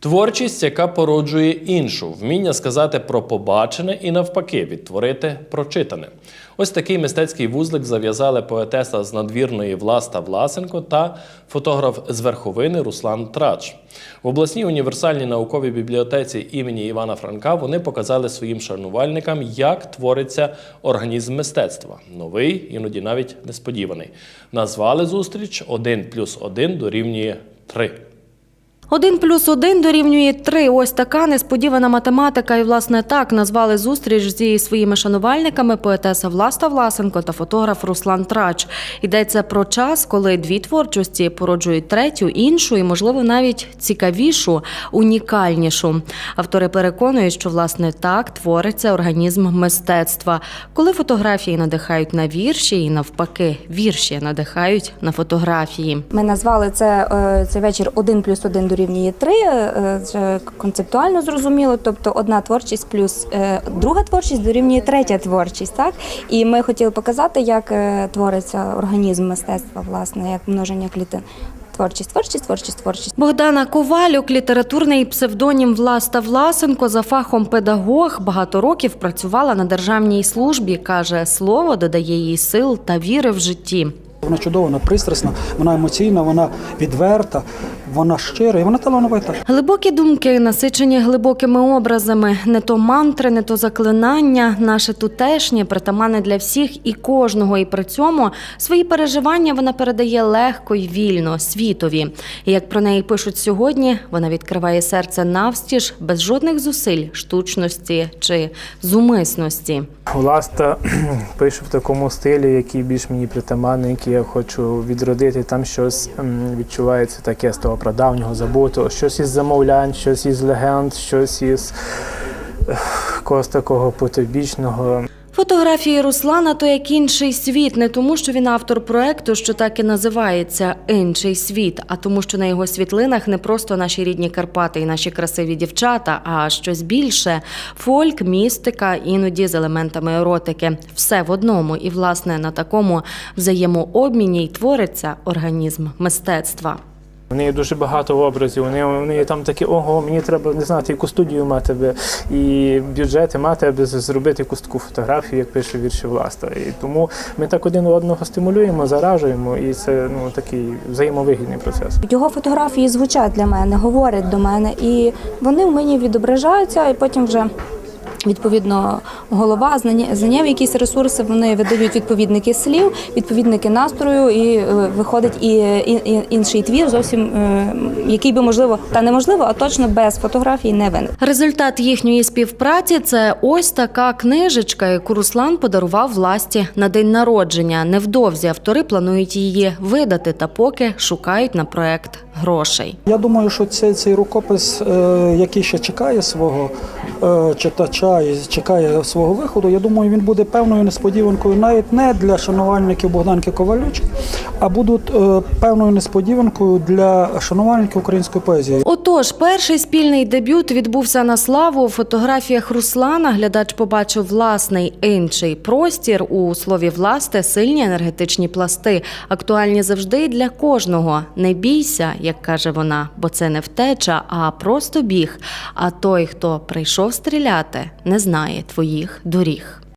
Творчість, яка породжує іншу, вміння сказати про побачене і навпаки відтворити прочитане. Ось такий мистецький вузлик зав'язали поетеса з надвірної Власта Власенко та фотограф з верховини Руслан Трач. В обласній універсальній науковій бібліотеці імені Івана Франка вони показали своїм шанувальникам, як твориться організм мистецтва. Новий, іноді навіть несподіваний. Назвали зустріч «1 плюс 1 дорівнює 3». Один плюс один дорівнює три. Ось така несподівана математика. І власне так назвали зустріч зі своїми шанувальниками поетеса Власта Власенко та фотограф Руслан Трач. Йдеться про час, коли дві творчості породжують третю, іншу і, можливо, навіть цікавішу, унікальнішу. Автори переконують, що власне так твориться організм мистецтва, коли фотографії надихають на вірші, і навпаки, вірші надихають на фотографії. Ми назвали це е, цей вечір 1 плюс 1 дорівнює 3. е, Це концептуально зрозуміло. Тобто одна творчість плюс е, друга творчість дорівнює третя творчість. Так? І ми хотіли показати, як е, твориться організм мистецтва, власне, як множення клітин. Творчість, творчість, творчість, творчість. Богдана Ковалюк, літературний псевдонім Власта Власенко, за фахом педагог, багато років працювала на державній службі. каже, слово додає їй сил та віри в житті. Вона чудова, вона пристрасна, вона емоційна, вона відверта, вона щира і вона талановита. Глибокі думки, насичені глибокими образами, не то мантри, не то заклинання, наше тутешнє, притаманне для всіх і кожного. І при цьому свої переживання вона передає легко й вільно світові. І як про неї пишуть сьогодні, вона відкриває серце навстіж без жодних зусиль, штучності чи зумисності. Власта пише в такому стилі, який більш мені притаманний, який я хочу відродити. Там щось відчувається таке з того прадавнього забутого, щось із замовлянь, щось із легенд, щось із когось такого потойбічного. Фотографії Руслана то як інший світ, не тому, що він автор проекту, що так і називається Інший світ, а тому, що на його світлинах не просто наші рідні Карпати і наші красиві дівчата, а щось більше фольк, містика, іноді з елементами еротики. Все в одному. І власне на такому взаємообміні й твориться організм мистецтва. У неї дуже багато образів. Вони, вони там такі, ого, мені треба не знати, яку студію мати би і бюджети мати, аби зробити якусь таку фотографію, як пише вірші власта. І тому ми так один одного стимулюємо, заражуємо, і це ну такий взаємовигідний процес. Його фотографії звучать для мене, говорять до мене, і вони в мені відображаються, і потім вже. Відповідно, голова, знання, якісь ресурси вони видають відповідники слів, відповідники настрою, і е, виходить і, і, і інший твір, зовсім е, який би можливо, та неможливо, а точно без фотографій не виник. Результат їхньої співпраці це ось така книжечка, яку Руслан подарував власті на день народження. Невдовзі автори планують її видати, та поки шукають на проект грошей. Я думаю, що цей, цей рукопис, е, який ще чекає свого е, читача і чекає свого виходу, я думаю, він буде певною несподіванкою навіть не для шанувальників Богданки Ковалюч, а будуть е, певною несподіванкою для шанувальників української поезії. Отож, перший спільний дебют відбувся на славу. У фотографіях Руслана глядач побачив власний інший простір у слові власте сильні енергетичні пласти, актуальні завжди для кожного. Не бійся, як каже вона, бо це не втеча, а просто біг. А той, хто прийшов стріляти, не знає твоїх доріг.